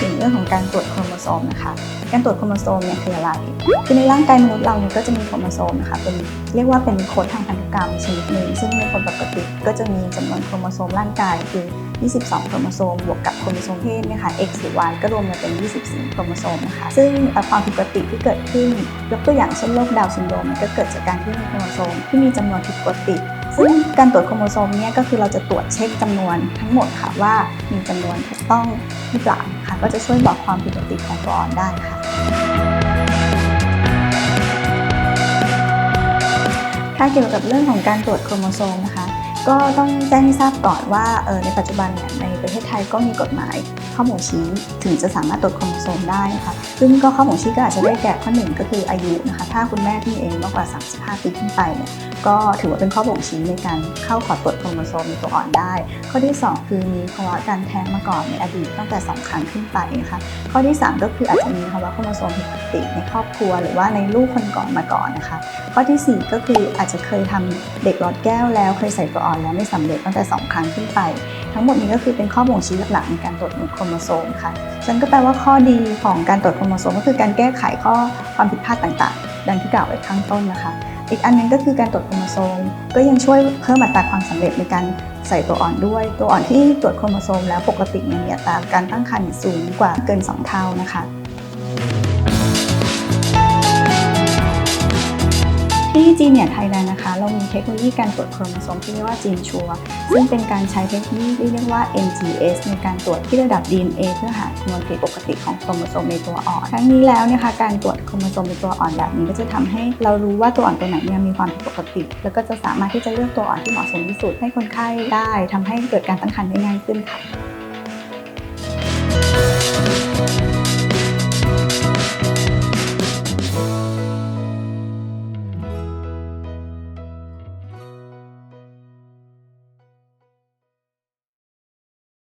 ถึงเรื่องของการตรวจโครโมโซมนะคะ การตรวจโครโมโซมเนี่ยคืออะไร คือในร่างกายมนุษย์เราเนี่ยก็จะมีโครโมโซมนะคะ เป็นเรียกว่าเป็นโค้ดทางพันธุกรรมชนิดหนึ่งซึ่งในคนปกติก็จะมีจำนวนโครโมโซมร่างกายคือ 22 โครโมโซม บวกกับโครโมโซมเพศเนี่ยค่ะ X หรือ Y ก็รวมกันเป็น 24 โครโมโซมนะคะ ซึ่งความผิดปกติที่เกิดขึ้น ยกตัวอย่างเช่นโรคดาวซินโดรมก็เกิดจากการที่มีโครโมโซมที่มีจำนวนผิดปกติซึ่งการตรวจโครโมโซมเนี่ยก็คือเราจะตรวจเช็คจำนวนทั้งหมดค่ะว่ามีจำนวนถูกต้องหรือเปล่าค่ะก็จะช่วยบอกความผิดปกติของตัวอ่อนได้ค่ะถ้าเกี่ยวกับเรื่องของการตรวจโครโมโซมนะคะ ก็ต้องแจ้งให้ทราบก่อนว่าในปัจจุบันเนี่ยในประเทศไทยก็มีกฎหมายข้อบ่งชี้ถึงจะสามารถตรวจโครโมโซมได้นะคะซึ่งก็ข้อบ่งชี้ก็อาจจะได้แก่ข้อหนึ่งก็คืออายุนะคะถ้าคุณแม่ที่มีเองมากกว่า 35 ปีขึ้นไปเนี่ยก็ถือว่าเป็นข้อบ่งชี้ในการเข้าขอตรวจโครโมโซมในตัวอ่อนได้ ข้อที่ 2 คือมีภาวะการแท้งมาก่อนในอดีตตั้งแต่ 2 ครั้งขึ้นไปนะคะข้อที่ 3 ก็คืออาจจะมีภาวะโครโมโซมผิดปกติในครอบครัว หรือว่าในลูกคนก่อนมาก่อนนะคะ ข้อทีสี่4 ก็คืออาจจะเคยทำเด็กหลอดแก้วแล้วเคยใส่ตัวอ่อนแล้วไม่สำเร็จตั้งแต่ 2 ครั้งขึ้นไป ทั้งหมดนี้ก็คือเป็นข้อบ่งชี้หลักๆในการตรวจโครโมโซมค่ะฉันก็แปลว่าข้อดีของการตรวจโครโมโซมก็คือการแก้ไขข้อความผิดพลาดต่างๆ ดังที่กล่าวไว้ข้างต้นนะคะ อีกอันหนึงก็คือการตรวจโครโมโซมก็ยังช่วยเพิ่มอัตราความสำเร็จในการใส่ตัวอ่อนด้วย ตัวอ่อนที่ตรวจโครโมโซมแล้วปกติเนี่ยมีอัตราการตั้งครรภ์สูงกว่าเกิน 2 เท่านะคะ ที่จีเนียไทยแลนด์นะคะ เรามีเทคโนโลยีการตรวจโครโมโซมที่เรียกว่าจีนชัวซึ่งเป็นการใช้เทคโนโลยีที่เรียกว่า NGS ในการตรวจที่ระดับ DNA เพื่อหาจำนวนผิดปกติของโครโมโซมในตัวอ่อนทั้งนี้แล้วนี่ยค่ะการตรวจโครโมโซมในตัวอ่อนแบบนี้ก็จะทำให้เรารู้ว่าตัวอ่อนตัวไหนเนี่ยมีความผิดปกติ แล้วก็จะสามารถที่จะเลือกตัวอ่อนที่เหมาะสมที่สุดให้คนไข้ได้ทำให้เกิดการตั้งครรภ์ได้ง่ายขึ้นค่ะ